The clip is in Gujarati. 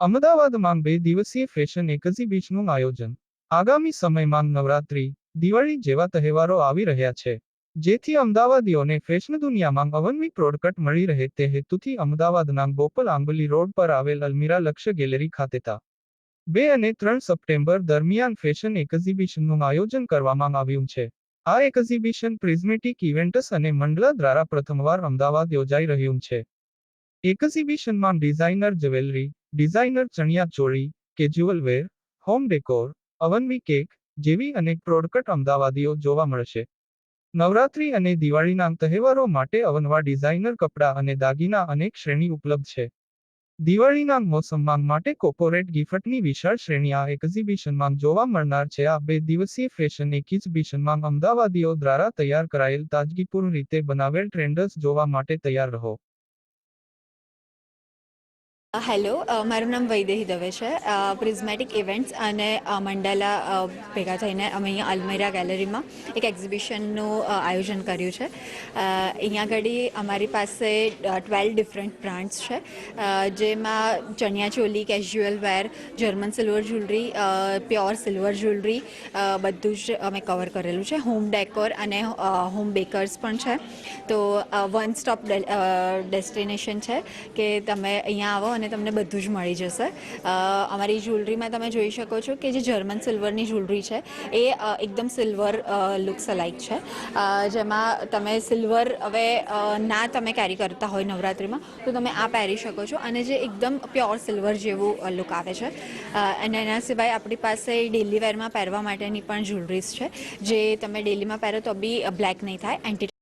અમદાવાદમાં બે દિવસીય ફેશન એક્ઝિબિશનનું આયોજન. આગામી સમયમાં નવરાત્રી, દિવાળી જેવા તહેવારો આવી રહ્યા છે. જેથી અમદાવાદીઓને ફેશન દુનિયામાં અવનવી પ્રોડકટ મળી રહે તે હેતુથી અમદાવાદના ગોપલ આંબલી રોડ પર આવેલ અલમીરા લક્ષ્ય ગેલેરી ખાતે તા. બે અને ત્રણ સપ્ટેમ્બર દરમિયાન ફેશન એક્ઝિબિશનનું આયોજન કરવામાં આવ્યું છે. આ એક્ઝિબિશન પ્રિઝમેટિક ઇવેન્ટ્સ અને મંડલા દ્વારા પ્રથમવાર અમદાવાદ યોજાઈ રહ્યું છે. એક્ઝિબિશનમાં designer jewellery designer chaniya choli casual wear home decor અવનવી કેક, જેવી અનેક પ્રોડક્ટ અમદાવાદીઓ જોવા મળશે. નવરાત્રી અને દિવાળીના તહેવારો માટે અવનવા ડિઝાઇનર કપડાં અને દાગીના અનેક શ્રેણી ઉપલબ્ધ છે. દિવાળીના મોસમમાં માટે કોર્પોરેટ ગિફ્ટની વિશાળ શ્રેણી આ એક્ઝિબિશનમાં જોવા મળનાર છે. આ બે દિવસીય ફેશન એક્ઝિબિશનમાં અમદાવાદીઓ દ્વારા તૈયાર કરાયેલ તાજગીપૂર્ણ રીતે બનાવેલ ટ્રેન્ડર્સ જોવા માટે તૈયાર રહો. હેલો મારું નામ વૈદેહી દવે છે. પ્રિઝમેટિક ઇવેન્ટ્સ અને મંડાલા ભેગા થઈને અમે અહીંયા અલમેરા ગેલેરીમાં એક એક્ઝિબિશનનું આયોજન કર્યું છે. અહીંયા આગળ અમારી પાસે ટ્વેલ્વ ડિફરન્ટ બ્રાન્ડ્સ છે. જેમાં જેમાં chaniya choli casual wear, German silver jewellery pure silver jewellery બધું જ અમે કવર કરેલું છે. હોમ ડેકોર અને હોમ બેકર્સ પણ છે. તો વન સ્ટોપ ડેસ્ટિનેશન છે કે તમે અહીંયા આવો અને તમને બધું જ મળી જશે. અમારી જ્વેલરીમાં તમે જોઈ શકો છો કે જે જર્મન સિલ્વરની જ્વેલરી છે, એ એકદમ સિલ્વર લુક્સ અલાઇક છે. જેમાં તમે સિલ્વર હવે ના તમે કેરી કરતા હોય નવરાત્રિમાં, તો તમે આ પહેરી શકો છો અને જે એકદમ પ્યોર સિલ્વર જેવું લુક આવે છે. અને એના સિવાય આપણી પાસે ડેલી વેરમાં પહેરવા માટેની પણ જ્વેલરીઝ છે. જે તમે ડેલીમાં પહેરો તો બી બ્લેક નહીં થાય એન્ટી